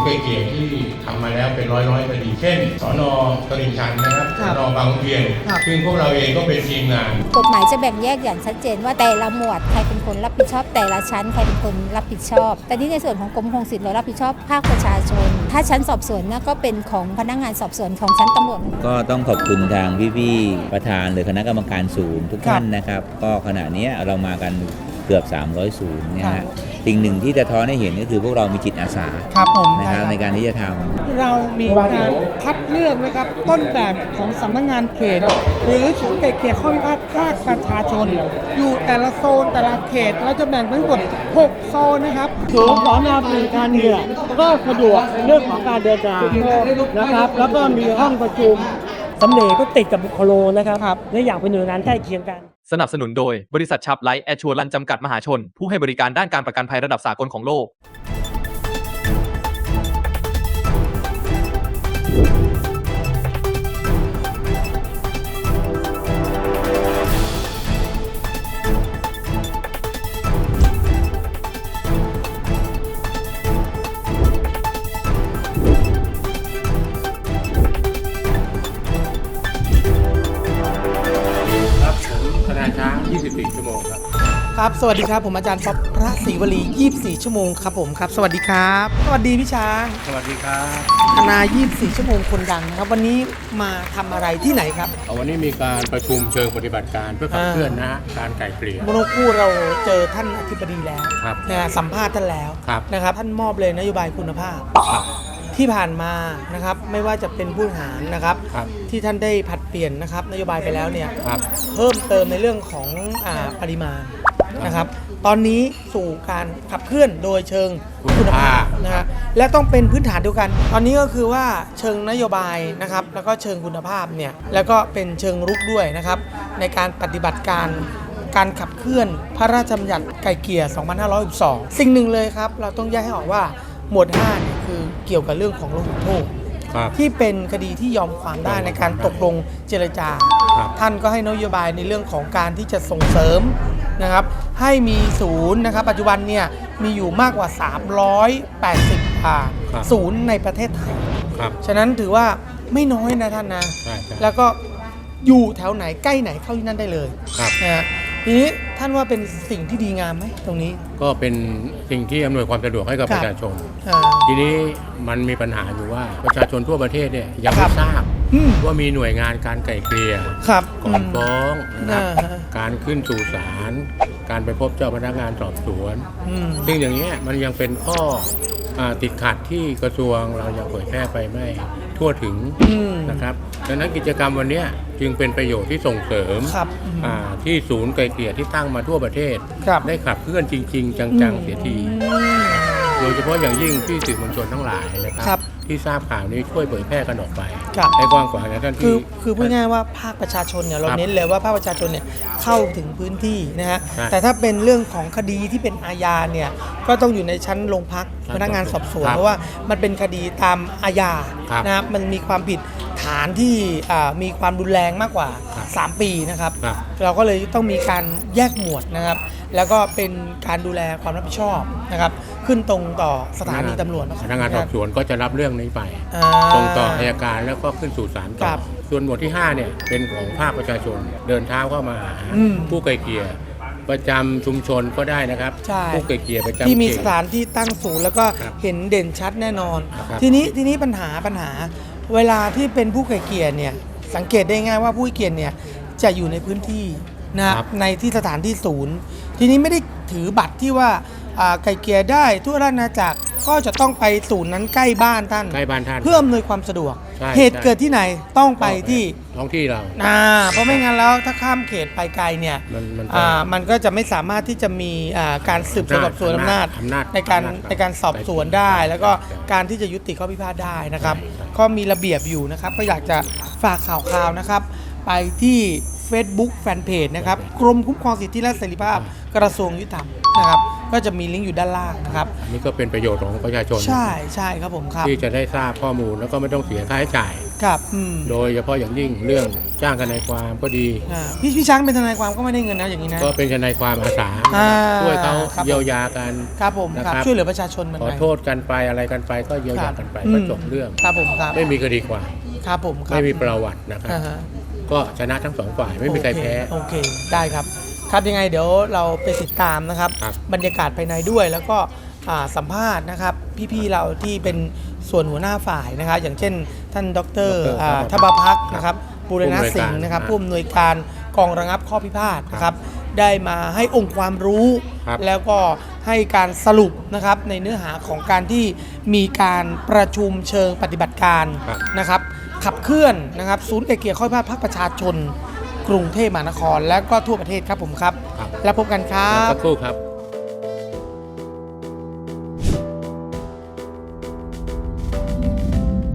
ย์ไกลเกลี่ยที่ทำมาแล้วเป็นร้อยร้อยๆคดีเช่นสอนอตลิ่งชันนะครับคสรับอนอบางขุนเทียนครับซึ่งพวกเราเองก็เป็นทีมงานกฎหมายจะแบ่งแยกอย่างชัดเจนว่าแต่ละหมวดใครเป็นคนรับผิดชอบ แต่ละชั้นใครเป็นคนรับผิดชอบ แต่ที่ในส่วนของกรมคงสิทธิ์เรารับผิดชอบภาคประชาชน ถ้าชั้นสอบสวนเนี่ยก็เป็นของพนักงานสอบสวนของชั้นตำรวจก็ต้องขอบคุณทางพี่ๆประธานหรือคณะกรรมการศูนย์ทุกท่านนะครับ ก็ขณะเนี้ยเรามากันเกือบ 300 ศูนย์นะครัฮะบสิ่งหนึ่งที่จะท้อนให้เห็นก็คือพวกเรามีจิตอาสาครับผมนะครับในการที่จะทำ เรามีการคัดเลือกนะครับต้นแบบของสำนักงานเขต หรือศูนย์ไก่เกลี่ยข้อพิพาทภาคประชาชน อยู่แต่ละโซนแต่ละเขตเราจะแบ่งทั้งหมด6โซนนะครับศูนย์สอนอปรีการเหงื่อก็สะดวกในเรื่องของการเดินทางนะครับ แล้วก็มีห้องประชุมสำเร็จก็ติดกับโคโลนะครับและอยากเป็นหน่วยงานใกล้เคียงกัน สนับสนุนโดยบริษัทชับไลท์แอชัวรันจำกัดมหาชน ผู้ให้บริการด้านการประกันภัยระดับสากลของโลก ครับ สวัสดีครับ ผมอาจารย์ป๊อปพระศรีวลี24 ชั่วโมงครับผมครับ สวัสดีครับ สวัสดีพี่ช้างสวัสดีครับทนาย24 ชั่วโมงคนดังนะครับ วันนี้มาทำอะไรที่ไหนครับวันนี้มีการประชุมเชิงปฏิบัติการเพื่อขับเคลื่อนนะฮะการไกลเกลี่ยเมื่อสักครู่เราเจอท่านอธิบดีแล้วครับนะฮะสัมภาษณ์ท่านแล้วครับ นะครับ ท่านมอบเลยนโยบายคุณภาพ ครับ ที่ผ่านมานะครับไม่ว่าจะเป็นผู้บริหารนะครับ ครับ ที่ท่านได้ผัดเปลี่ยนนะครับนโยบายไปแล้วเนี่ยครับ เพิ่มเติมในเรื่องของอาปริมาณ นะครับ ตอนนี้สู่การขับเคลื่อนโดยเชิงคุณภาพนะฮะและต้องเป็นพื้นฐานเดียวกัน ตอนนี้ก็คือว่าเชิงนโยบายนะครับ แล้วก็เชิงคุณภาพเนี่ยแล้วก็เป็นเชิงรุกด้วยนะครับ ในการปฏิบัติการการขับเคลื่อนพระราชบัญญัติไก่เกลี่ย2562 สิ่งหนึ่งเลยครับ เราต้องแยกให้ออกว่าหมวด5เนี่ยคือเกี่ยวกับเรื่องของลงโทษครับที่เป็นคดีที่ยอมความได้ในการตกลงเจรจาครับท่านก็ให้นโยบายในเรื่องของการที่จะส่งเสริม นะครับให้มีศูนย์นะครับปัจจุบันเนี่ยมีอยู่มากกว่า 380อ่าครับ ศูนย์ในประเทศไทย ครับ ฉะนั้นถือว่าไม่น้อยนะท่านนะ ใช่ใช่แล้วก็อยู่แถวไหนใกล้ไหนเข้าที่นั่นได้เลยครับ นะฮะทีนี้ท่านว่าเป็นสิ่งที่ดีงามไหมตรงนี้ ก็เป็นสิ่งที่อำนวยความสะดวกให้กับครัปบระชาชน อ่า ทีนี้มันมีปัญหาอยู่ว่าประชาชนทั่วประเทศเนี่ยยังครัไม่บ ทราบอืม ว่ามีหน่วยงานการไกล่เกลี่ยครับก่อนฟ้องนะครับอ่าฮะการขึ้นสู่ศาลการไปพบเจ้าพนักงานสอบสวนอืมซึ่งอย่างนี้ยมันยังเป็นข้ออาติดขัดที่กระทรวงเรายังเผยแพร่ไปไม่ทั่วถึงอืมนะครับดังนั้นกิจกรรมวันเนี้ยจึงเป็นประโยชน์ที่ส่งเสริมครับอ่าที่ศูนย์ไกลเกลี่ยที่ตั้งมาทั่วประเทศครับได้ขับเคลื่อนจริง ๆ จังๆเสียที โดยเฉพาะอย่างยิ่งพี่สื่อมวลชนทั้งหลายนะคครัรับ ที่ทราบข่าวนี้ช่วยเผยแพร่กันออกไปครับ ให้กว้างขวางนะท่านคือที่คือพูดง่ายๆว่าภาคประชาชนเนี่ยเราครับเน้นเลยว่าภาคประชาชนเนี่ยเข้าถึงพื้นที่นะฮะใช่แต่ถ้าเป็นเรื่องของคดีที่เป็นอาญาเนี่ยก็ต้องอยู่ในชั้นโรงพักครับพนักงานสอบสวนครับเพราะว่ามันเป็นคดีตามอาญาครับนะครับมันมีความผิดฐานที่อ่ามีความรุนแรงมากกว่า ครับ3 ปีนะครับครับ เราก็เลยต้องมีการแยกหมวดนะครับ แล้วก็เป็นการดูแลความรับผิดชอบนะครับ ขึ้นตรงต่อสถานีตำรวจพนักงานสอบสวนก็จะรับเรื่องนี้ไป อ่าส่งต่ออัยการแล้วก็ขึ้นสู่ศาลคต่รัอบส่วนหมวดที่ 5 เนี่ย เป็นของภาคประชาชน เดินเท้าเข้ามาหาอืมผู้ไกลเกลี่ยประจำชุมชนก็ได้นะครับ ใช่ ผู้ไกลเกลี่ยประจำที่มีเขต สถานที่ตั้งศูนย์แล้วก็ครับเห็นเด่นชัดแน่นอน ครับ ทีนี้ทีนี้ปัญหาปัญหา เวลาที่เป็นผู้ไก่เกลี่ยเนี่ยสังเกตได้ง่ายว่าผู้ไก่เกลี่ยเนี่ยจะอยู่ในพื้นที่นะครับในที่สถานที่ศูนย์ ทีนี้ไม่ได้ถือบัตรที่ว่าอ่า ไก่เกลี่ยได้ทั่วราชอาณาจักรก็จะต้องไปศูนย์นั้นใกล้บ้านท่าน ใกล้บ้านท่าน เพื่ออำนวยความสะดวก ใช่เหตุใช่ เกิดที่ไหนต้องไปที่ท้องที่เรา อ่าเพราะไม่งั้นแล้วถ้าข้ามเขตไปไกลเนี่ยมันมันอ่ามันก็จะไม่สามารถที่จะมีอ่าการสืบสวนสอบสวนอำนาจอำนาจในการอำนาจในการสอบสวนได้แล้วก็การที่จะยุติข้อพิพาทได้นะครับ ใช่ใช่ก็มีระเบียบอยู่นะครับ ก็อยากจะฝากข่าวคราวนะครับ ไปที่ Facebook Fanpage นะครับกรมคุ้มครองสิทธิและเสรีภาพกระทรวงยุติธรรมนะครับก็จะมีลิงก์อยู่ด้านล่างนะครับอันนี้ก็เป็นประโยชน์ของประชาชน ใช่ใช่ครับผมครับที่จะได้ทราบข้อมูลแล้วก็ไม่ต้องเสียค่าใช้จ่าย ครับอืมโดยเฉพาะอย่างยิ่งเรื่องจ้างทนายความก็ดี อ่าพี่พี่ช้างเป็นทนายความก็ไม่ได้เงินนะอย่างนี้นะ ก็เป็นทนายความอาสาอ่าช่วยเขาครับผมเยียวยากัน ครับผมนะคครัรับบช่วยเหลือประชาชนเหมือนขอกันโทษกันไปอะไรกันไปก็เยียวยากันไปอืมก็จบเรื่อง ครับผมครับไม่มีคดีความ ครับผมครับ ไม่มีประวัตินะครับ อ่าฮะ ก็ชนะทั้งสองฝ่ายไม่มีใครแพ้โอเคโอเค ได้ครับ ครับยังไงเดี๋ยวเราไปติดตามนะครับ ครับบรรยากาศภายในด้วยแล้วก็อ่าสัมภาษณ์นะครับ พี่ๆเราที่เป็นส่วนหัวหน้าฝ่ายนะครับ อย่างเช่น ท่านดรอ่าทบพักษ์นะครับบูรณะสิงห์นะครับผู้อำนวยการกองระงับข้อพิพาทนะครับ ได้มาให้องค์ความรู้ ครับ แล้วก็ให้การสรุปนะครับในเนื้อหาของการที่มีการประชุมเชิงปฏิบัติการ ครับ นะครับ ขับเคลื่อนนะครับศูนย์ไกลเกลี่ยข้อพิพาทภาคประชาชน กรุงเทพมหานคร และก็ทั่วประเทศครับผมครับ ครับ แล้วพบกันครัแล้วบสักครู่ครับ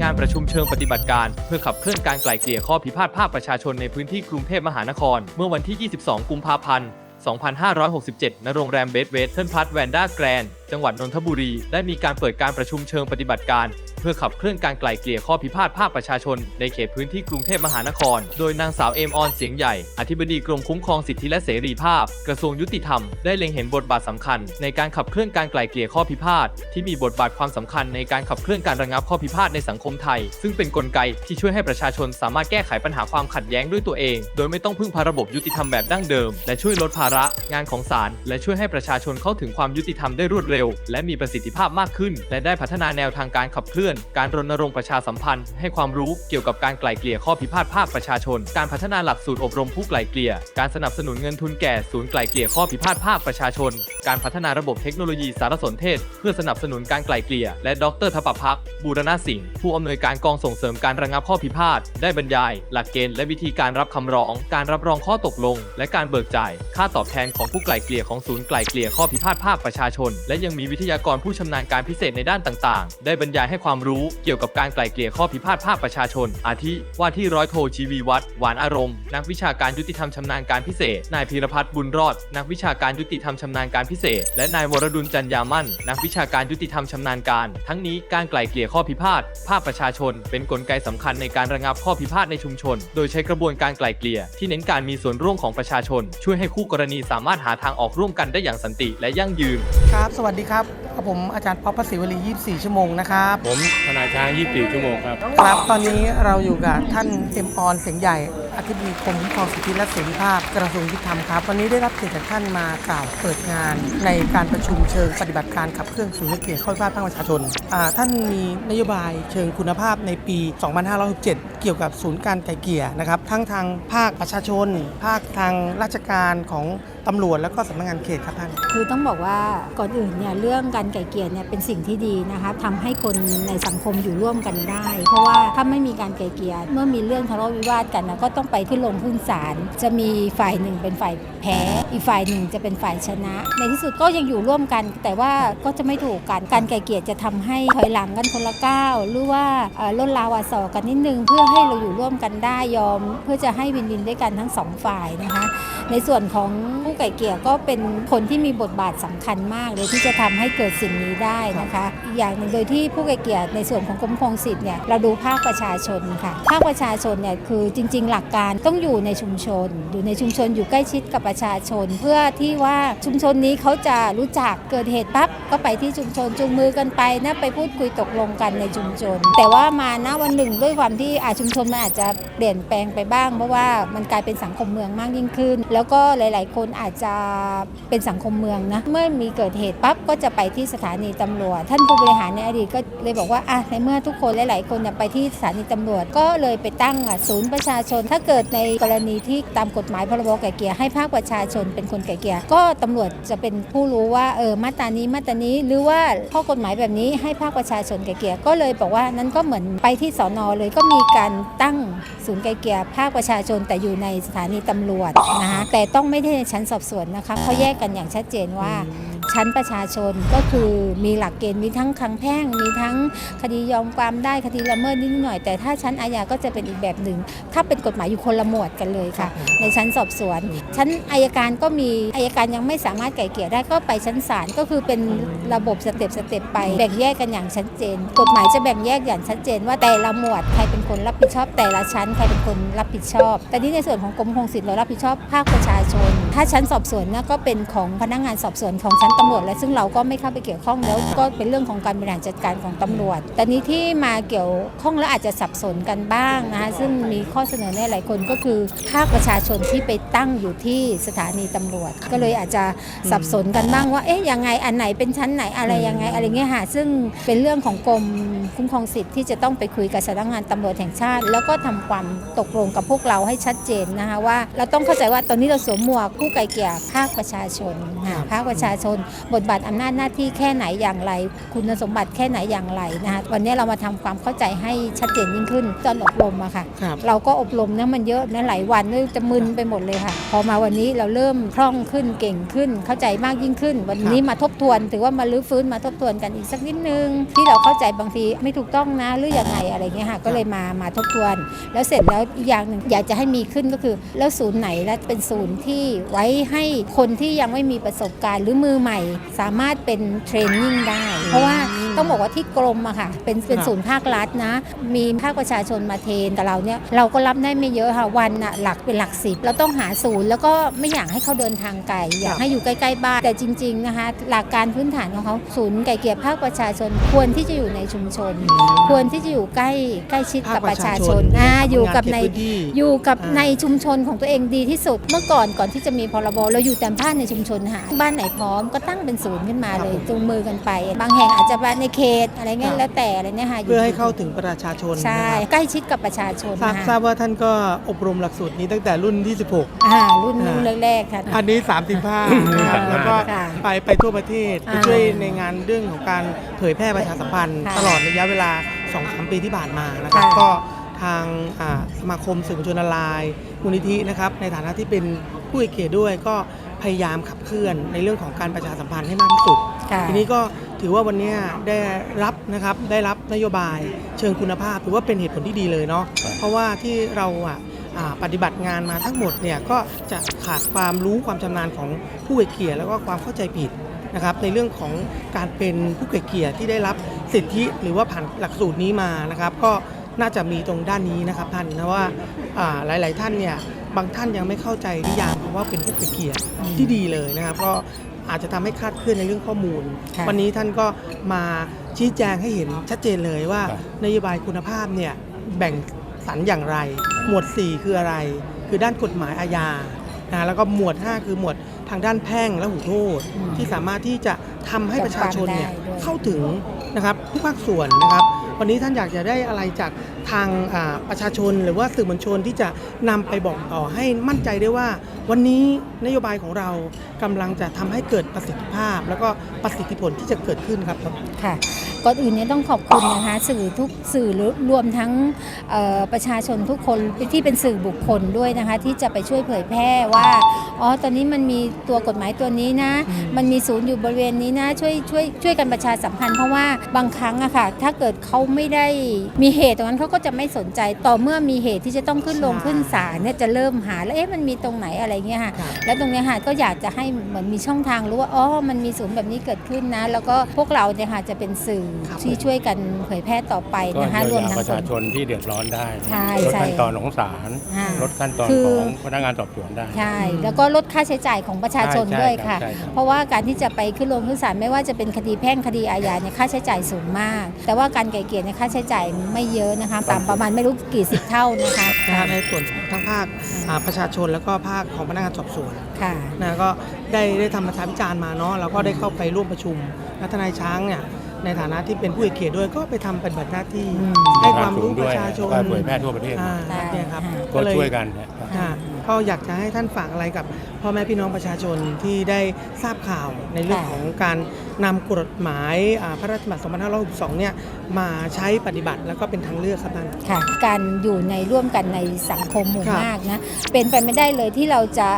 งานประชุมเชิงปฏิบัติการ เพื่อขับเคลื่อนการไกล่เกลี่ยข้อพิพาทภาคประชาชนในพื้นที่กรุงเทพมหานคร เมื่อวันที่ 22 กุมภาพันธ์ 2567 ณ โรงแรมเบสเวสเทิร์นพลัสแวนด้าแกรนด์จังหวัดนนทบุรี ได้มีการเปิดการประชุมเชิงปฏิบัติการเพื่อขับเคลื่อนการไกล่เกลี่ยข้อพิพาทภาคประชาชน ในเขตพื้นที่กรุงเทพมหานคร โดยนางสาวเอมออนเสียงใหญ่ อธิบดีกรมคุ้มครองสิทธิและเสรีภาพ กระทรวงยุติธรรม ได้เล็งเห็นบทบาทสำคัญ ในการขับเคลื่อนการไกล่เกลี่ยข้อพิพาทที่มีบทบาทความสำคัญในการขับเคลื่อนการระงับข้อพิพาทในสังคมไทย ซึ่งเป็นกลไกที่ช่วยให้ประชาชนสามารถแก้ไขปัญหาความขัดแย้งด้วยตัวเอง โดยไม่ต้องพึ่งพาระบบยุติธรรมแบบดั้งเดิม และช่วยลดภาระ งานของศาลและช่วยให้ประชาชนเข้าถึงความยุติธรรมได้รวดเร็ว และมีประสิทธิภาพมากขึ้น และได้พัฒนาแนวทางการขับเคลื่อนการรณรงค์ประชาสัมพันธ์ให้ความรู้เกี่ยวกับการไกล่เกลี่ยข้อพิพาทภาคประชาชน การพัฒนาหลักสูตรอบรมผู้ไกล่เกลี่ย การสนับสนุนเงินทุนแก่ศูนย์ไกล่เกลี่ยข้อพิพาทภาคประชาชน การพัฒนาระบบเทคโนโลยีสารสนเทศ เพื่อสนับสนุนการไกล่เกลี่ย และดรทปพักบูรณะสิงห์ผู้อำนวยการกองส่งเสริมการระงับข้อพิพาทได้บรรยาย หลักเกณฑ์และวิธีการรับคำร้อง การรับรองข้อตกลง และการเบิกจ่าย ค่าตอบแทนของผู้ไกล่เกลี่ยของศูนย์ไกล่เกลี่ยข้อพิพาทภาคประชาชน และยังมีวิทยากรผู้ชำนาญการพิเศษในด้านต่าง ๆ ได้บรรยายให้ความรู้เกี่ยวกับการไกล่เกลี่ยข้อพิพาทภาคประชาชน อาทิว่าที่ร้อยโทชีวีวัฒน์หวานอารมณ์ นักวิชาการยุติธรรมชำนาญการพิเศษ นายพีรพัฒน์บุญรอด นักวิชาการยุติธรรมชำนาญการพิเศษ และนายวรดุลจันยามั่น นักวิชาการยุติธรรมชำนาญการ ทั้งนี้การไกล่เกลี่ยข้อพิพาทภาคประชาชน เป็นกลไกสำคัญในการระงับข้อพิพาทในชุมชน โดยใช้กระบวนการไกล่เกลี่ยที่เน้นการมีส่วนร่วมของประชาชน ช่วยให้คู่กรณีสามารถหาทางออกร่วมกันได้อย่างสันติและยั่งยืน ครับ สวัสดีครับ ผมอาจารย์ป๊อปประสิวลี 24 ชั่วโมงนะครับ ผมทนายช้าง 24 ชั่วโมงครับ ครับตอนนี้เราอยู่กับท่านเอ็มออนเสียงใหญ่อธิบดีกรมคุ้มครองสิทธิและเสรีภาพกระทรวงยุติธรรมครับ วันนี้ได้รับเกียรติจากท่านมากล่าวเปิดงานในการประชุมเชิงปฏิบัติการขับเคลื่อนศูนย์เกลี่ยข้อพิพาทภาคประชาชนอ่าท่านมีนโยบายเชิงคุณภาพในปี 2567 เกี่ยวกับศูนย์การไกลเกลี่ยนะครับทั้งทางภาคประชาชน ภาคทางราชการของ ตำรวจแล้วก็สำนักงานเขตครับท่าน คือต้องบอกว่าก่อนอื่นเนี่ยเรื่องการไก่เกลี่ยเนี่ยเป็นสิ่งที่ดีนะคะทำให้คนในสังคมอยู่ร่วมกันได้ เพราะว่าถ้าไม่มีการไก่เกลี่ยเมื่อมีเรื่องทะเลาะวิวาทกันนะก็ต้องไปขึ้นลงขึ้นศาลจะมีฝ่ายหนึ่งเป็นฝ่ายแพ้ อีกฝ่ายหนึ่งจะเป็นฝ่ายชนะ ในที่สุดก็ยังอยู่ร่วมกัน แต่ว่าก็จะไม่ถูกกันการไก่เกลี่ยจะทำให้ถอยหลังกันคนละก้าวหรือว่าลดลาวาสอกันนิดนึง เพื่อให้เราอยู่ร่วมกันได้ยอม เพื่อจะให้วินวินด้วยกันทั้งสองฝ่ายนะคะในส่วนของผู้ไก่เกลี่ยก็เป็นคนที่มีบทบาทสำคัญมากเลยที่จะทำให้เกิดสิ่งนี้ได้นะคะอีกอย่างหนึ่งโดยที่ผู้ไก่เกลี่ยในส่วนของกรมคุ้มครองสิทธิ์เนี่ยเราดูภาคประชาชนค่ะ ภาคประชาชนเนี่ยคือจริง ๆ หลักการต้องอยู่ในชุมชน อยู่ในชุมชนอยู่ใกล้ชิดกับประชาชน เพื่อที่ว่าชุมชนนี้เขาจะรู้จักเกิดเหตุปั๊บก็ไปที่ชุมชนจูงมือกันไปนะไปพูดคุยตกลงกันในชุมชน แต่ว่ามาณวันหนึ่งด้วยความที่อาชุมชนมันอาจจะเปลี่ยนแปลงไปบ้าง เพราะว่ามันกลายเป็นสังคมเมืองมากยิ่งขึ้น แล้วก็หลาย ๆ คนอาาจจะเป็นสังคมเมืองนะ เมื่อมีเกิดเหตุปั๊บก็จะไปที่สถานีตำรวจ ท่านผู้บริหารในอดีตก็เลยบอกว่าอะในเมื่อทุกคนหลาย ๆ คนไปที่สถานีตำรวจ ก็เลยไปตั้งศูนย์ประชาชน ถ้าเกิดในกรณีที่ตามกฎหมายพรบไก่เกี่ยให้ภาคประชาชนเป็นคนไก่เกี่ยก็ตำรวจจะเป็นผู้รู้ว่าเออมาตรานี้มาตรานี้หรือว่าข้อกฎหมายแบบนี้ให้ภาคประชาชนไก่เกี่ยก็เลยบอกว่านั้นก็เหมือนไปที่สอนอเลยก็มีการตั้งศูนย์ไก่เกี่ยภาคประชาชนแต่อยู่ในสถานีตำรวจนะคะแต่ต้องไม่ได้ในชั้นสอบสวนนะคะเขาแยกกันอย่างชัดเจนว่า ชั้นประชาชนก็คือมีหลักเกณฑ์มีทั้งคลังแพ่ง มีทั้งคดียอมความได้คดีละเมิดนิดหน่อย แต่ถ้าชั้นอาญาก็จะเป็นอีกแบบหนึ่ง ถ้าเป็นกฎหมายอยู่คนละหมวดกันเลยค่ะ ในชั้นสอบสวน ชั้นอายการก็มีอายการยังไม่สามารถไกล่เกลี่ยได้ก็ไปชั้นศาลก็คือเป็นระบบสเต็ปสเต็ปไปแบ่งแยกกันอย่างชัดเจน กฎหมายจะแบ่งแยกอย่างชัดเจน ว่าแต่ละหมวดใครเป็นคนรับผิดชอบ แต่ละชั้นใครเป็นคนรับผิดชอบ แต่นี่ในส่วนของกรมคงสิทธิ์เรารับผิดชอบภาคประชาชน ถ้าชั้นสอบสวนเนี่ยก็เป็นของพนักงานสอบสวนของชั้นตำรวจและซึ่งเราก็ไม่เข้าไปเกี่ยวข้องแล้วก็เป็นเรื่องของการบริหารจัดการของตำรวจ แต่นี้ที่มาเกี่ยวข้องแล้วอาจจะสับสนกันบ้างนะคะซึ่งมีข้อเสนอในหลายคนก็คือภาคประชาชนที่ไปตั้งอยู่ที่สถานีตำรวจ ก็เลยอาจจะสับสนกันบ้างว่าเอ๊ะยังไงอันไหนเป็นชั้นไหนอะไรยังไงอะไรเงี้ยค่ะซึ่งเป็นเรื่องของกรมคุ้มครองสิทธิ์ที่จะต้องไปคุยกับสำนักงานตำรวจแห่งชาติ แล้วก็ทำความตกลงกับพวกเราให้ชัดเจนนะคะว่าเราต้องเข้าใจว่าตอนนี้เราสวมหมวกผู้ไกลเกลี่ยภาคประชาชนค่ะภาคประชาชนบทบาทอำนาจหน้าที่แค่ไหนอย่างไร คุณสมบัติแค่ไหนอย่างไรนะคะวันนี้เรามาทำความเข้าใจให้ชัดเจนยิ่งขึ้นตอนอบรมอะค่ะครับเราก็อบรมนะมันเยอะนะหลายวันด้วยจะมึนไปหมดเลยค่ะ พอมาวันนี้เราเริ่มคล่องขึ้นเก่งขึ้นเข้าใจมากยิ่งขึ้น วันนี้มาทบทวน ถือว่ามาลื้อฟื้นมาทบทวนกันอีกสักนิดนึง ที่เราเข้าใจบางทีไม่ถูกต้องนะหรือยังไงอะไรเงี้ยค่ะก็เลยมามาทบทวน แล้วเสร็จแล้วอีกอย่างหนึ่งอยากจะให้มีขึ้นก็คือ แล้วศูนย์ไหนและเป็นศูนย์ที่ไว้ให้คนที่ยังไม่มีประสบการณ์หรือมือใหม่สามารถเป็นเทรนนิ่งได้ เพราะว่า ต้องบอกว่าที่กรมอะค่ะ เป็นเป็นศูนย์ภาครัฐนะ มีภาคประชาชนมาเทรนแต่เราเนี่ยเราก็รับได้ไม่เยอะค่ะวันอะหลักเป็นหลักสิบเราต้องหาศูนย์แล้วก็ไม่อยากให้เขาเดินทางไกลอยากให้อยู่ใกล้ๆบ้านแต่จริง ๆนะคะ หลักการพื้นฐานของเขาศูนย์ไก่เกลี่ยภาคประชาชนควรที่จะอยู่ในชุมชน ควรที่จะอยู่ใกล้ใกล้ชิดกับประชาชนอ่าอยู่กับในทำงาเขตพื้ที่อยู่กับอ่าในชุมชนของตัวเองดีที่สุด เมื่อก่อนก่อนที่จะมีพรบเราอยู่แต่บ้านในชุมชนหาบ้านไหนพร้อมก็ตั้งเป็นศูนย์ขึ้นมาเลยจูงมือกันไป บางแห่งอาจจะบ้านในเขตอะไรเงี้ยแล้วแต่อะไรเนี่ยค่ะยู่เพื่อให้เข้าถึงประชาชนใช่นะครับใกล้ชิดกับประชาชนทราบนะทราคะบว่าท่านก็อบรมหลักสูตรนี้ตั้งแต่รุ่นที่ 16อ่ารุ่นอ่ารุ่นแรกๆค่ะ อันนี้ 35นะครับแล้วก็ค่ะไปไปทั่วประเทศไปอ่าช่วยในงานเรื่องของการเผยแพร่ประชาสัมพันธ์ค่ะตลอดระยะเวลา2-3ปีที่ผ่านมานะครับค่ะก็ทางอ่าสมาคมสื่อมวลชนออนไลน์มูลนิธินะครับในฐานะที่เป็นผู้เกียรติด้วยก็ พยายามขับเคลื่อนในเรื่องของการประชาสัมพันธ์ให้มากที่สุดค่ะทีนี้ก็ถือว่าวันนี้ได้รับนะครับได้รับนโยบายเชิงคุณภาพถือว่าเป็นเหตุผลที่ดีเลยเนาะเพราะว่าที่เราอะอ่าปฏิบัติงานมาทั้งหมดเนี่ยก็จะขาดความรู้ความชำนาญของผู้ไกลเกลี่ยแล้วก็ความเข้าใจผิดนะครับในเรื่องของการเป็นผู้ไกลเกลี่ยที่ได้รับสิทธิหรือว่าผ่านหลักสูตรนี้มานะครับ ก็น่าจะมีตรงด้านนี้นะครับท่านนะว่าอ่าหลาย ๆ ท่านเนี่ย บางท่านยังไม่เข้าใจนิยามของว่าเป็นผู้ไกลเกลี่ยที่ดีเลยนะครับก็อาจจะทำให้คลาดเคลื่อนในเรื่องข้อมูลค่ะวันนี้ท่านก็มาชี้แจงให้เห็นชัดเจนเลยว่าครับนโยบายคุณภาพเนี่ยแบ่งสรรอย่างไร หมวด 4 คืออะไร คือด้านกฎหมายอาญานะแล้วก็หมวด 5 คือหมวดทางด้านแพ่งและหูโทษอืมที่สามารถที่จะทำให้ประชาชนเนี่ยจับความได้ด้วยเข้าถึงนะครับทุกภาคส่วนนะครับ วันนี้ท่านอยากจะได้อะไรจากทางประชาชนหรือว่าสื่อมวลชนที่จะนำไปบอกต่อให้มั่นใจได้ว่า วันนี้นโยบายของเรากำลังจะทำให้เกิดประสิทธิภาพ แล้วก็ประสิทธิผลที่จะเกิดขึ้นครับค่ะ ก่อนอื่นเนี่ยต้องขอบคุณนะคะสื่อทุกสื่อรวมทั้งเอ่อประชาชนทุกคนที่เป็นสื่อบุคคลด้วยนะคะที่จะไปช่วยเผยแพร่ว่าอ๋อตอนนี้มันมีตัวกฎหมายตัวนี้นะอืมมันมีศูนย์อยู่บริเวณนี้นะช่วยช่วยช่วยกันประชาสัมพันธ์เพราะว่าบางครั้งอะค่ะถ้าเกิดเขาไม่ได้มีเหตุตรงนั้นเขาก็จะไม่สนใจต่อเมื่อมีเหตุที่จะต้องขึ้นลงขึ้นศาลเนี่ยจะเริ่มหาแล้วเอ๊ะมันมีตรงไหนอะไรเงี้ยค่ะครับแล้วตรงเนี้ยค่ะก็อยากจะให้เหมือนมีช่องทางรู้ว่าอ๋อมันมีศูนย์แบบนี้เกิดขึ้นนะ แล้วก็พวกเราเนี่ยค่ะจะเป็นสื่อครับที่ช่วยกันเผยแพร่ต่อไปก็นะคะรเยีวยมวยาทั้งประส่วชานชนที่เดือดร้อนได้ใช่ลดใช่ขั้นตอนของศาลอ่าลดขั้นตอนคือ ของพนักงานสอบสวนได้ ใช่ แล้วก็ลดค่าใช้จ่ายของประชาชนใช่ด้วยใช่ค่ะ ใช่ครับ เพราะว่าการที่จะไปขึ้นลงขึ้นศาลไม่ว่าจะเป็นคดีแพ่งคดีอาญาเนี่ยค่าใช้จ่ายสูงมาก แต่ว่าการไกลเกลี่ยเนี่ยค่าใช้จ่ายไม่เยอะนะคะต่ำประมาณไม่รู้กี่สิบเท่านะคะ นะฮะในส่วนของทั้งภาคอ่าประชาชนแล้วก็ภาคของพนักงานสอบสวนค่ะ นะก็ได้ได้ทำประชาพิจารณ์มาเนาะแล้วก็ได้เข้าไปร่วมประชุมและทนายช้างเนี่ยในฐานะที่เป็นผู้เกียรติด้วยก็ไปทำปฏิบัติหน้าที่อืม ให้ความรู้ประชาชนก็เผยแพร่ทั่วประเทศ อ่าใช่เนี่ยครับค่ะก็เลย ช่วยกันนะครับอ่าก็อยากจะให้ท่านฝากอะไรกับพ่อแม่พี่น้องประชาชนที่ได้ทราบข่าวในเรื่องค่ะ ของการ นำกฎหมายอ่าพระราชบัญญัติ2562 เนี่ยมาใช้ปฏิบัติแล้วก็เป็นทางเลือกครับท่านค่ะการอยู่ในร่วมกันในสังคมหมู่ครับมากนะเป็นไปไม่ได้เลยที่เราจะ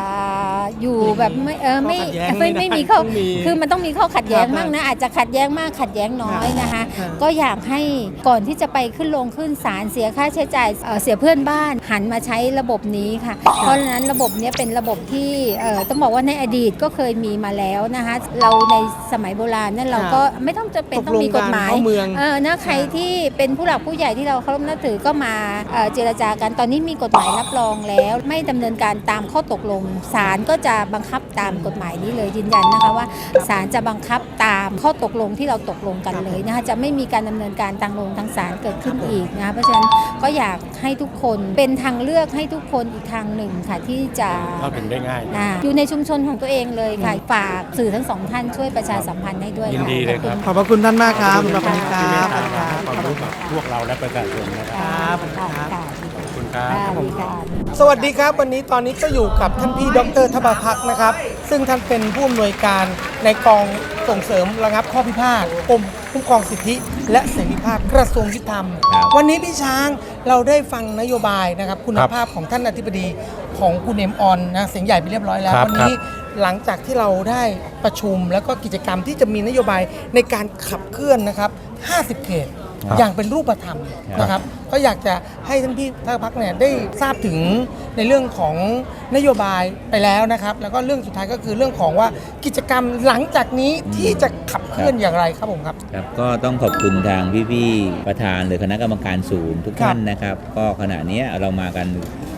อยู่แบบไม่เออไม่ข้อขัดแย้งไม่ไม่ไม่ได้มีข้อต้องมีคือมันต้องมีข้อขัดแย้งครับบ้างนะอาจจะขัดแย้งมากขัดแย้งน้อยนะคะครับก็อยากให้ก่อนที่จะไปขึ้นลงขึ้นศาลเสียค่าใช้จ่ายเอ่อเสียเพื่อนบ้านหันมาใช้ระบบนี้ค่ะ เพราะฉะนั้นระบบเนี้ยเป็นระบบที่เอ่อต้องบอกว่าในอดีตก็เคยมีมาแล้วนะคะเราในสมัยโบราณนั่นเราก็ไม่ต้องจะเป็นต้องมีกฎหมายตกลงกันเข้าเมืองเออนะใครที่เป็นผู้หลักผู้ใหญ่ที่เราเคารพนับถือก็มาเอ่อเจรจากันตอนนี้มีกฎหมายรับรองแล้ว ไม่ดำเนินการตามข้อตกลงศาลก็จะบังคับตามกฎหมายนี้เลยยืนยันนะคะว่าศาลจะบังคับตามข้อตกลงที่เราตกลงกันเลยนะคะจะไม่มีการดำเนินการทางลงทางศาลเกิดขึ้นอีกนะคะเพราะฉะนั้นก็อยากให้ทุกคนเป็นทางเลือกให้ทุกคนอีกทางหนึ่งค่ะที่จะเข้าถึงได้ง่ายอ่าอยู่ในชุมชนของตัวเองเลยค่ะฝากสื่อทั้งสองท่านช่วยประชาสัมพันธ์ให้ด้วยยินดีเลยครับ ขอบพระคุณท่านมากครับสำหรับวันนี้คที่เมรัตบตามาให้ความรู้กับพวกเราและประชาชนนะครับครับ ค่ะค่ะขอบคุณครับ ค่ะดีค่ะ สวัสดีครับ วันนี้ตอนนี้ก็อยู่กับท่านพี่ดรทบพักนะครับ ซึ่งท่านเป็นผู้อำนวยการในกองส่งเสริมระงับข้อพิพาทกรมคุ้มครองสิทธิ และเสรีภาพกระทรวงยุติธรรม ครับวันนี้พี่ช้างเราได้ฟังนโยบายนะครับ คุณครับภาพของท่านอธิบดีของคุณเอ็มออนนะเสียงใหญ่ไปเรียบร้อยแล้วครับ วันนี้ หลังจากที่เราได้ประชุมแล้วก็กิจกรรมที่จะมีนโยบายในการขับเคลื่อนนะครับ 50 เขต ครับอย่างเป็นรูปธรรมนะครับ ก็อยากจะให้ท่านพี่ท่านพักเนี่ยได้ทราบถึงในเรื่องของนโยบายไปแล้วนะครับ แล้วก็เรื่องสุดท้ายก็คือเรื่องของว่ากิจกรรมหลังจากนี้ที่จะขับเคลื่อนอย่างไรครับผมครับ ครับก็ต้องขอบคุณทางพี่ๆประธานหรือคณะกรรมการศูนย์ทุกท่านนะครับ ก็ขณะเนี้ยเรามากัน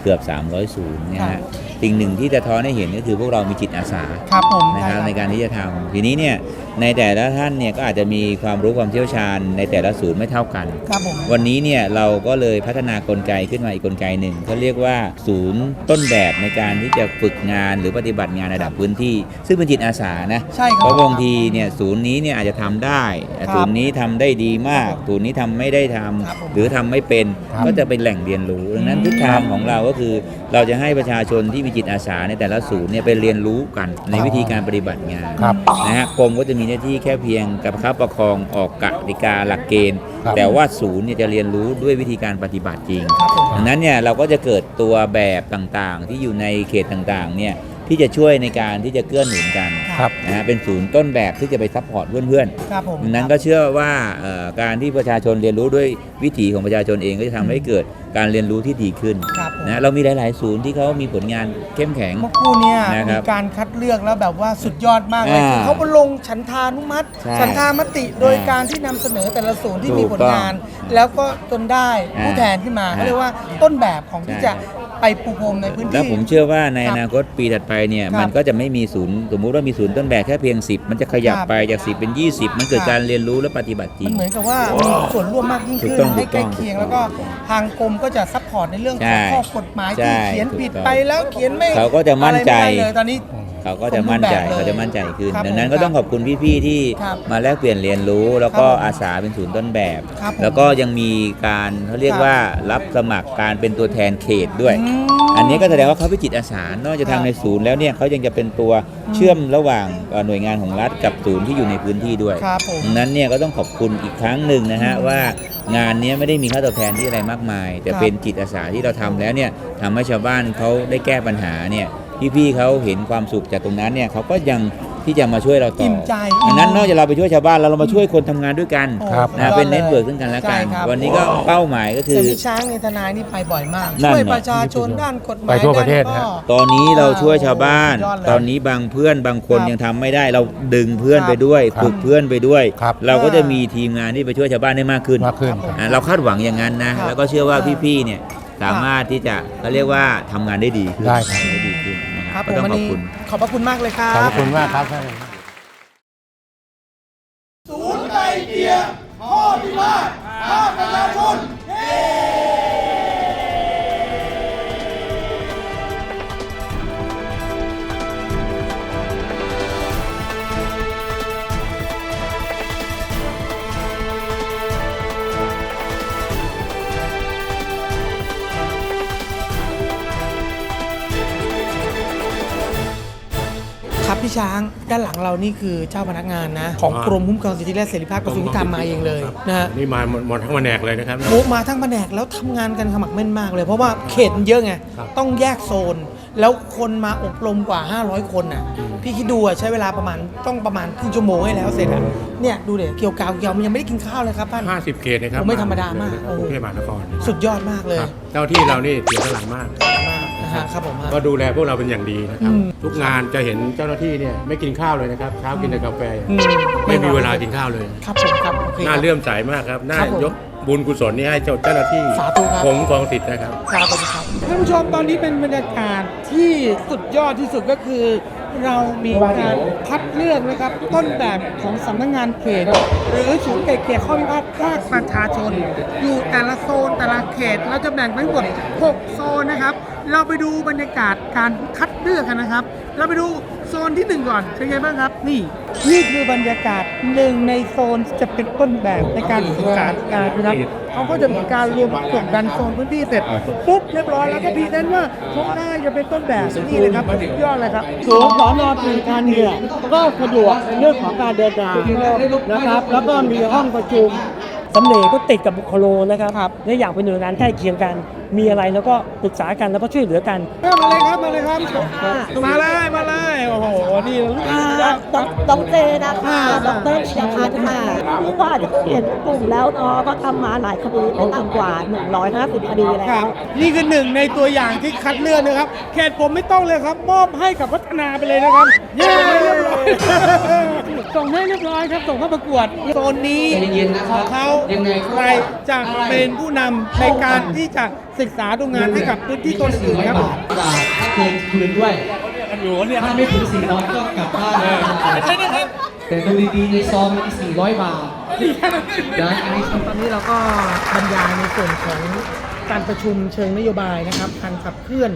เกือบ 300ศูนย์นะครัฮะบสิ่งหนึ่งที่จะท้อนให้เห็นก็คือพวกเรามีจิตอาสาครับผมนะครับได้ในการที่จะทำทีนี้เนี่ยในแต่ละท่านเนี่ยก็อาจจะมีความรู้ความเชี่ยวชาญ ในแต่ละศูนย์ไม่เท่ากัน ครับผมวันนี้เนี่ยเราก็เลยพัฒนากลไกขึ้นมาอีกกลไกหนึ่งเขาเรียกว่าศูนย์ต้นแบบในการที่จะฝึกงานหรือปฏิบัติงานระดับพื้นที่ ซึ่งเป็นจิตอาสานะใช่คเพรับ ราะบางทีเนี่ยศูนย์นี้เนี่ยอาจจะทำได้ครับศูนย์นี้ทำได้ดีมาก ศูนย์นี้ทำไม่ได้ทำครับผม หรือทำไม่เป็นครับ ก็จะเป็นแหล่งเรียนรู้ดังนั้นอืมทิศทางของเราก็คือ เราจะให้ประชาชนที่มีจิตอาสาในแต่ละศูนย์เนี่ยไปเรียนรู้กันในวิธีการปฏิบัติงานครับ นะฮะกรมก็จะมีหน้าที่แค่เพียงกับคับประคองออกกติกาหลักเกณฑ์ ครับ แต่ว่าศูนย์เนี่ยจะเรียนรู้ด้วยวิธีการปฏิบัติจริงครับผมดังนั้นเนี่ยเราก็จะเกิดตัวแบบต่างๆ ที่อยู่ในเขตต่างๆเนี่ย ที่จะช่วยในการที่จะเกื้อหนุนกันครับ นะฮะเป็นศูนย์ต้นแบบที่จะไปซัพพอร์ตเพื่อนครับผมๆดังนั้นก็เชื่อว่าเอ่อการที่ประชาชนเรียนรู้ด้วยวิถีของประชาชนเองก็จะทำให้เกิดการเรียนรู้ที่ดีขึ้นครับผมนะเรามีหลาย ๆ ศูนย์ที่เขามีผลงานเข้มแข็ง เมื่อครู่เนี่ยนะครัมีบการคัดเลือกแล้วแบบว่าสุดยอดมากเลยอ่าคือเขาไปลงฉันทานุมัติ ใช่ฉันทามติโดยอ่าการที่นำเสนอแต่ละศูนย์ที่ถูกมีผลงานต้องแล้วก็จนได้อ่าผู้แทนขึ้นมาอ่าเขาเรียกว่าต้นแบบของที่ใช่จะ ไปปูพรมในพื้นแล้วที่ผมเชื่อว่าในครับอนาคตปีถัดไปเนี่ยครับมันก็จะไม่มีศูนย์สมมุติว่ามีศูนย์ต้นแบบแค่เพียง 10 มันจะขยับครับ ไปจาก 10 เป็น 20 มันเกิดครับการเรียนรู้และปฏิบัติจริมันงเหมือนกับว่ามีส่วนร่วมมากยิ่งถูกขึ้นต้องให้ใกล้ถูกต้องเคียงแล้วก็ทางกรมก็จะซัพพอร์ตในเรื่องของใช่ข้อกฎหมายใช่ที่เขียนผิดถูกต้องไปแล้วเขียนไม่เขาก็จะมั่นใจ อะไรไม่ได้เลยตอนนี้ เขาก็จะมั่นใจสมบูรณ์แบบเลยเขาจะมั่นใจขึ้น ครับดังนั้นผมก็ต้องขอบคุณพี่ๆที่ครับมาแลกเปลี่ยนเรียนรู้ แล้วก็ครับผมอาสาเป็นศูนย์ต้นแบบ ครับผมแล้วก็ยังมีการเขาเรียกครับว่ารับสมัครการเป็นตัวแทนเขตด้วย อืมอันนี้ก็แสดงว่าเขาเป็นจิตอาสานอกจากครับทำในศูนย์แล้วเนี่ยเขายังจะเป็นตัวเชื่อมระหว่างเอ่อหน่วยงานของรัฐกับศูนย์ที่อยู่ในพื้นที่ด้วยครับผม ดังนั้นเนี่ยก็ต้องขอบคุณอีกครั้งหนึ่งนะฮะว่างานเนี้ยไม่ได้มีค่าตอบแทนที่อะไรมากมาย แต่ครับเป็นจิตอาสาที่เราทำแล้วเนี่ยทำให้ชาวบ้านเขาได้แก้ปัญหาเนี่ย พี่ๆเขาเห็นความสุขจากตรงนั้นเนี่ยเขาก็ยังที่จะมาช่วยเราต่ออิ่มใจดังนั้นนอกจากเราไปช่วยชาวบ้านเราเรามาช่วยคนทำงานด้วยกันโอ้ครับ นะสุดยอดเป็นเน็ตเวิร์กลยซึ่งกันและกัน ใช่ครับ วันนี้ก็เป้าหมายก็คือแต่พี่ช้างในทนายนี่ไปบ่อยมาก นั่นช่วยไงประชาชนด้านกฎหมายไปทั่วประเทศด้านฮะก็ตอนนี้เราช่วยชาวบ้าน สุดยอดเลยตอนนี้บางเพื่อนบางคนครับยังทำไม่ได้ เราดึงเพื่อนครับไปด้วยครับฝึกเพื่อนไปด้วย ครับ เราก็จะมีทีมงานที่ไปช่วยชาวบ้านได้มากขึ้นมากขึ้นครับผมอ่าเราคาดหวังอย่างนั้นนะครับแล้วก็เชื่อว่าครับพี่ๆเนี่ยสามารถที่จะเขาเรียกว่าทำงานได้ดีขึ้นได้ครับ ได้ดีขึ้นนะ คครัรับบผก็มต้องวันขอบนี้คุณขอบพระคุณมากเลยครับขอบคุณมากครับท่าน พี่ช้างด้านหลังเรานี่คือเจ้าพนักงานนะ ของอ่ากรมคุ้มครองสิทธิและเสรีภาพกระทรวงยุติธรรมมาเองเลยนะฮะนี่มาหมดหมดทั้งแผนกเลยนะครับโมมาทั้งแผนกแล้วทำงานกันขมักแม่นมากเลย เพราะว่าเขตมันเยอะไงครับต้องแยกโซน แล้วคนมาอบรมกว่า 500 คนน่ะพี่คิดดูอะใช้เวลาประมาณต้องประมาณครึ่งชั่วโมงให้แล้วเสร็จอะเนี่ยดูเดี๋ยวเกี่ยวกาวเกี่ยวมันยังไม่ได้กินข้าวเลยครับท่าน50เขตนะครับโอ้ไม่ธรรมดา มากกรุงเทพมหานครสุดยอดมากเลยครับเจ้าที่เรานี่เสียสละมากมาก นะฮะครับผมฮะ ก็ดูแลพวกเราเป็นอย่างดีนะครับ อืม ทุกงานจะเห็นเจ้าหน้าที่เนี่ยไม่กินข้าวเลยนะครับเช้ากินแต่กาแฟ อืมไม่มีเวลากินข้าวเลย ครับผมครับโอเค น่าเลื่อมใสมากครับน่าครับผมยกบุญกุศลนี้ให้เจ้าเจ้าหน้าที่สาธุครับ ผมกองสิทธิ์นะครับ ครับผมครับท่านผู้ชมตอนนี้เป็นบรรยากาศที่สุดยอดที่สุดก็คือ เรามีการคัดเลือกนะครับต้นแบบของสำนักงานเขตหรือศูนย์ไก่เกลี่ยข้อพิพาทภาคประชาชน อยู่แต่ละโซนแต่ละเขตเราจะแบ่งเป็นทั้งหมด 6 โซนนะครับ เราไปดูบรรยากาศการคัดเลือกกันนะครับ เราไปดูโซนที่หนึ่งก่อนเป็นไงบ้างครับ นี่นี่คือบรรยากาศหนึ่งในโซนจะเป็นต้นแบบในการศึกษาการนะครับเขาก็จะมีการรวมกลุ่มกันโซนพื้นที่เสร็จปุ๊บเรียบร้อยแล้วก็พรีเซนว่าเขาน่าจะเป็นต้นแบบนี่เลยครับยอดเลยครับศูนย์สอนอตื่นการเนี่ยก็สะดวกเรื่องของการเดินทางนะครับ แล้วก็มีห้องประชุมสำเร็จก็ติดกับบุคโลนะครับและอยากเป็นหน่วยงานใกล้เคียงกัน มีอะไรแล้วก็ปรึกษากันแล้วก็ช่วยเหลือกันมาเลยครับมาเลยครับ มาเลยมาเลยโอ้โหนี่ลูกอ่าศิษย์ดอกดอกเจนะคะดอกเตอรปิยพัฒน์ค่ะที่ว่าจะเห็นกลุ่มแล้วเนาะก็ทำมาหลายคดีไม่ต่ำกว่า 150 คดีคแล้รับวนี่คือหนึ่งในตัวอย่างที่คัดเลือกนะครับเขตผมไม่ต้องเลยครับ มอบให้กับพัฒนาไปเลยนะครับ เย้เรียบร้อยส่งให้เรียบร้อยครับ ส่งเข้าประกวดโซนนี้ของเขาใครจะเป็นผู้นำในการที่จะ ศึกษาดูงานให้กับพื้นที่ตนอื่นครับบาทเกินคืนด้วยถ้าไม่ถึง400ก็กลับบ้านเลยแต่ดูดีๆในซองมี400บาทนะอันนี้ตอนนี้เราก็บรรยายในส่วนของการประชุมเชิงนโยบายนะครับการขับเคลื่อน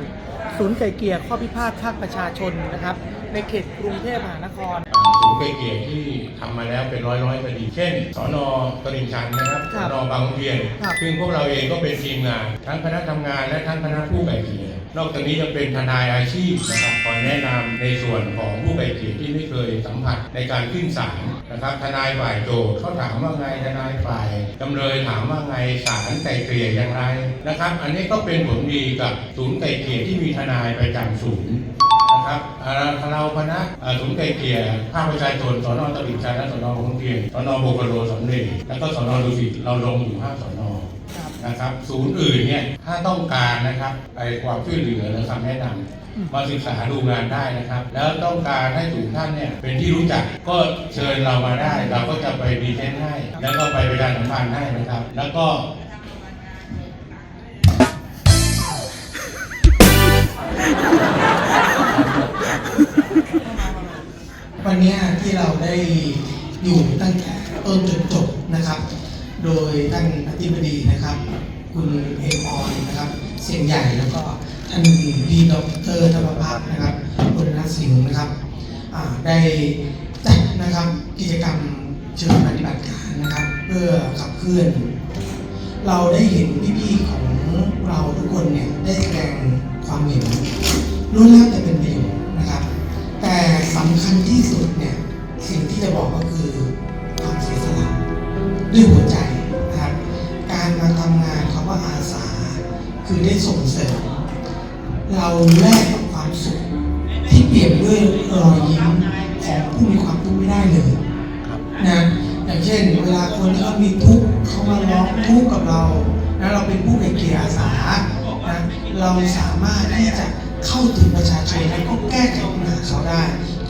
ศูนย์ไกลเกลี่ยข้อพิพาทภาคประชาชนนะครับ ในเขตกรุงเทพมหานคร ศูนย์ไกลเกลี่ยที่ทำมาแล้วเป็นร้อยร้อยๆคดีเช่นสนตลิ่งชันนะครับครัสบนบางขุนเทียน ครับซึ่งพวกเราเองก็เป็นทีมงาน ทั้งคณะทำงานและทั้งคณะผู้ไกลเกลี่ยนอกจากนี้ยังเป็นทนายอาชีพนะครับคอยแนะนำในส่วนของผู้ไกลเกลี่ยที่ไม่เคยสัมผัสในการขึ้นศาล นะครับทนายฝ่ายโจทย์เขาถามว่าไงทนายฝ่ายจำเลยถามว่าไงศาลไก่เกลี่ยอย่างไรนะครับ อันนี้ก็เป็นผลดีกับศูนย์ไก่เกลี่ยที่มีทนายประจำศูนย์นะครับเราคณะศูนย์ไก่เกลี่ยภาคประชาชนสนตลิ่งชันและสนบางขุนเทียนสนโบกโลสำเร็จแล้วก็สนดุสิตเราลงอยู่ห้าสน นะครับ ศูนย์อื่นเนี่ยถ้าต้องการนะครับไอความช่วยเหลือหรือคำแนะนำมาศึกษาดูงานได้นะครับ แล้วต้องการให้ศูนย์ท่านเนี่ยเป็นที่รู้จักก็เชิญเรามาได้ เราก็จะไปดีเทนให้ แล้วก็ไปประชาสัมพันธ์ให้นะครับ แล้วก็วันนี้ที่เราได้อยู่ตั้งแต่ต้นจนจบนะครับ โดยท่านอธิบดีนะครับ คุณเอมออนนะครับ เสียงใหญ่แล้วก็ท่านดีดอกเตอรธรรมพัฒน์นะครับบุรณสิงห์นะครับได้จัดนะครับกิจกรรมเชิงปฏิบัติการนะครับ เพื่อขับเคลื่อน เราได้เห็นพี่ๆของเราทุกคนเนี่ยได้แสดงความเห็นล้วนแล้วแต่เป็นประโยชน์นะครับ แต่สำคัญที่สุดเนี่ยสิ่งที่จะบอกก็คือความเสียสละ ด้วยหัวใจนะครับ การมาทำงานคำว่าอาสา คือได้ส่งเสริม เราแลกกับความสุข ที่เปรียบด้วยรอยยิ้มของผู้มีความทุกข์ไม่ได้เลยนะอย่างเช่น เวลาคนที่เขามีทุกข์เขามาร้องทุกข์กับเราแล้วเราเป็นผู้ไกลเกลี่ยอาสานะเราสามารถที่จะเข้าถึงประชาชนแล้วก็แก้ไขปัญหาเขาได้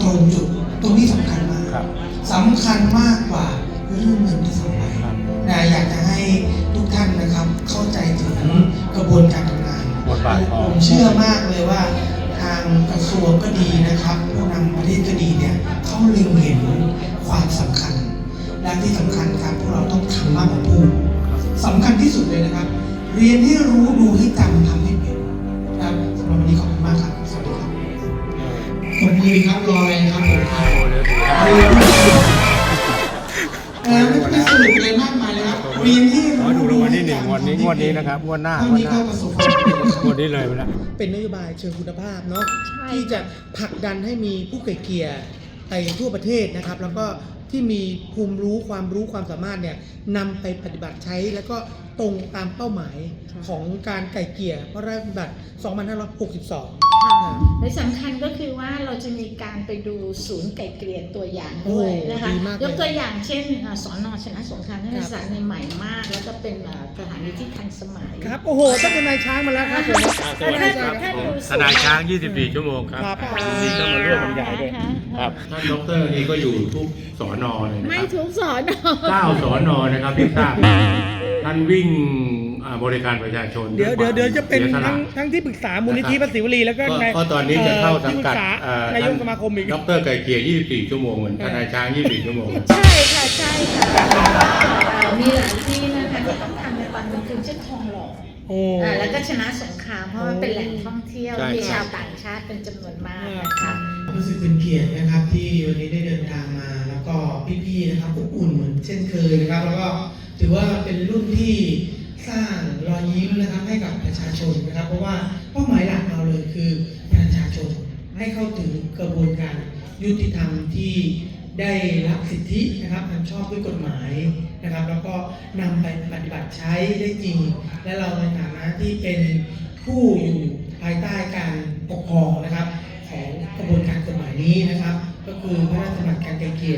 ตรงจุดตรงนี้สำคัญมากสำคัญมากกว่าเรื่องเงินที่สำคัญนะ อยากจะให้ทุกท่านนะครับ เข้าใจถึงกระบวนการทำงานบทบาทของผมเชื่อมากเลยว่า ทางกระทรวงก็ดีนะครับ ผู้นำประเทศก็ดีเนี่ยเขาเล็งเห็นความสำคัญ และที่สำคัญครับพวกเราต้องทำมากกว่าพูดสำคัญที่สุดเลยนะครับ เรียนให้รู้ดูให้จำทำให้เป็นนะครับสำหรับวันนี้ขอบคุณมากครับสวัสดีครับขอบคุณครับรออะไรครับผมครับเออไม่ไม่ สรุปอะไรมากมายเลยครับเรียนให้ขอรู้ดูรางวัลที่หนึ่งให้จำวันนี้ทำให้งวดนี้เป็นะครับงวดหน้าเท่างวดนี้หน้าก็ประสบความสำเร็จนะครับงวดนี้เลยไปแล้วเป็นนโยบายเชิงคุณภาพเนาะใช่ที่จะผลักดันให้มีผู้ไกลเกลี่ยไปทั่วประเทศนะครับ แล้วก็ ที่มีภูมิรู้ความรู้ความสามารถเนี่ยนำไปปฏิบัติใช้แล้วก็ตรงตามเป้าหมายของการไก่เกลี่ยพระราชบัญญัติ 2562 ค่ะและสำคัญก็คือว่าเราจะมีการไปดูศูนย์ไก่เกลี่ยตัวอย่างด้วยโอ้นะคะดีมากเลยยกตัวอย่างเช่นอ่าสอนอชนะสงครามนักครัศึบกษาในใหม่มาก แล้วก็เป็นอ่าสถานีที่ทันสมัย ครับ โอ้โหท่านทนายช้างมาแล้วครับผมท่านท่านท่านดูทนายช้าง 24 ชั่วโมงครับครับ ยินดีเข้ามาร่วมบรรยายด้วยครับ ท่านดรนี่ก็อยู่ทุกสอนอเลยนะไม่ครับทุกสอนอเก้าสอนอนะครับที่ทราบท่านวิ่งอ่าบริการประชาชนเดี๋ยวเดี๋ยวเดี๋ยวจะเป็นสียสล ทั้งทั้งที่ปรึกษามูลนิธิพระศิวลีแล้วก็ก็ในก็ตอนนี้จะเข้าสังกัดที่ปรึษาอ่นายกสมาคมอีก ดรไก่เกลี่ย24 ชั่วโมงเหมือนทนายช้าง 24 ชั่วโมง ใช่ค่ะใช่ค่ะอ่ามีหลายที่นะคะที่ต้องทำในตอนกลางคืนเช่นทองหล่อโอ้ อ่าแล้วก็ชนะสงครามเพราะว่าเป็นแหล่งท่องเที่ยวใช่ มีครับชาวต่างชาติเป็นจำนวนมากนะคะ รู้สึกเป็นเกียรตินะครับที่วันนี้ได้เดินทางมา ก็พี่ๆนะครับอบอุ่นเหมือนเช่นเคยนะครับ แล้วก็ถือว่าเป็นรุ่นที่สร้างรอยยิ้มนะครับให้กับประชาชนนะครับ เพราะว่าเป้าหมายหลักเราเลยคือประชาชนให้เข้าถึงกระบวนการยุติธรรมที่ได้รับสิทธินะครับอันชอบด้วยกฎหมายนะครับ แล้วก็นำไปปฏิบัติใช้ได้จริง และเราในฐานะที่เป็นผู้อยู่ภายใต้การปกครองนะครับของกระบวนการกฎหมายนี้นะครับ ก็คือพระราชบัญญัติการไกลเกลี่ย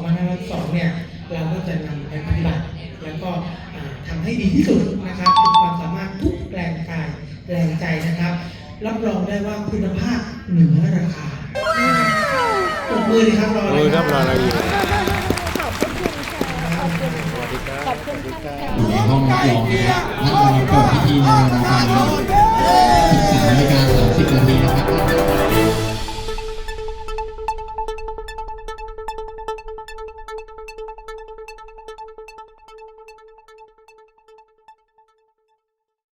2502เนี่ยเราก็จะนำไปปฏิบัติ แล้วก็อ่าทำให้ดีที่สุดนะครับเป็นความสามารถทุกแรงกายแรงใจนะครับ รับรองได้ว่าคุณภาพเหนือราคาตบมือดีครับรออะไรครับรออะไรอยู่ขอบคุณค่ะอยู่ในห้องรับรองนะครับรับรองเปิดพิธีในเวลาการนี้